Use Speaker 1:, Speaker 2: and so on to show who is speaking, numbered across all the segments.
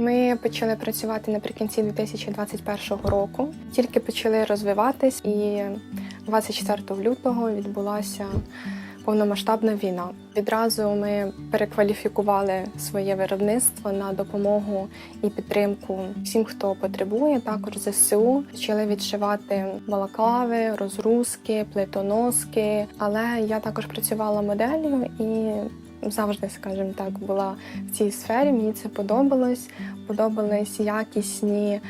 Speaker 1: Ми почали працювати наприкінці 2021 року. Тільки почали розвиватись, і 24 лютого відбулася повномасштабна війна. Відразу ми перекваліфікували своє виробництво на допомогу і підтримку всім, хто потребує. Також ЗСУ почали відшивати балаклави, розгрузки, плитоноски. Але я також працювала моделлю і завжди, скажімо так, була в цій сфері. Мені це подобалось. Подобались якісні, е,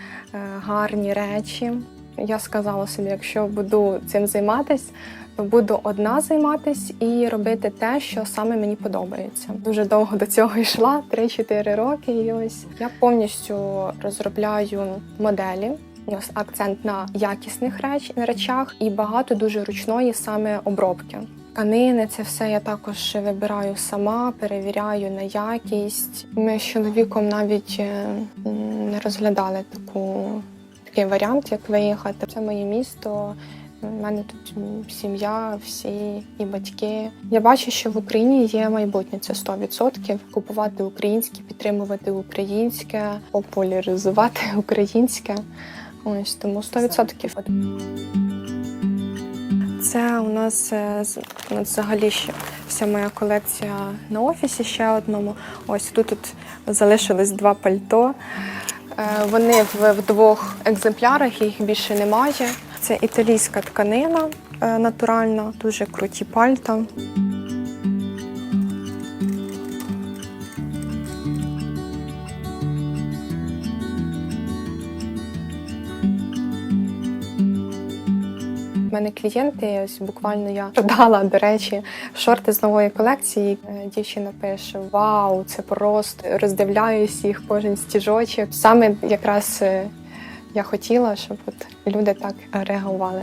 Speaker 1: гарні речі. Я сказала собі, якщо буду цим займатися, то буду одна займатися і робити те, що саме мені подобається. Дуже довго до цього йшла 3-4 роки. І ось я повністю розробляю моделі. У акцент на якісних реч, речах і багато дуже ручної саме обробки. Тканини, це все я також вибираю сама, перевіряю на якість. Ми з чоловіком навіть е, не розглядали таку такий варіант, як виїхати. Це моє місто. У мене тут сім'я, всі і батьки. Я бачу, що в Україні є майбутнє. Це 100%. Купувати українське, підтримувати українське, популяризувати українське. Ось тому 100%. Це у нас е, у взагалі ще вся моя колекція на офісі ще одному. Ось тут, тут залишились два пальто. Е, Вони в, в двох екземплярах, їх більше немає. Це італійська тканина е, натуральна, дуже круті пальта. У мене клієнти, ось буквально я продала, до речі, шорти з нової колекції. Е, Дівчина пише: Вау, це просто роздивляюсь їх кожен стіжочок. Саме якраз е, я хотіла, щоб от люди так реагували.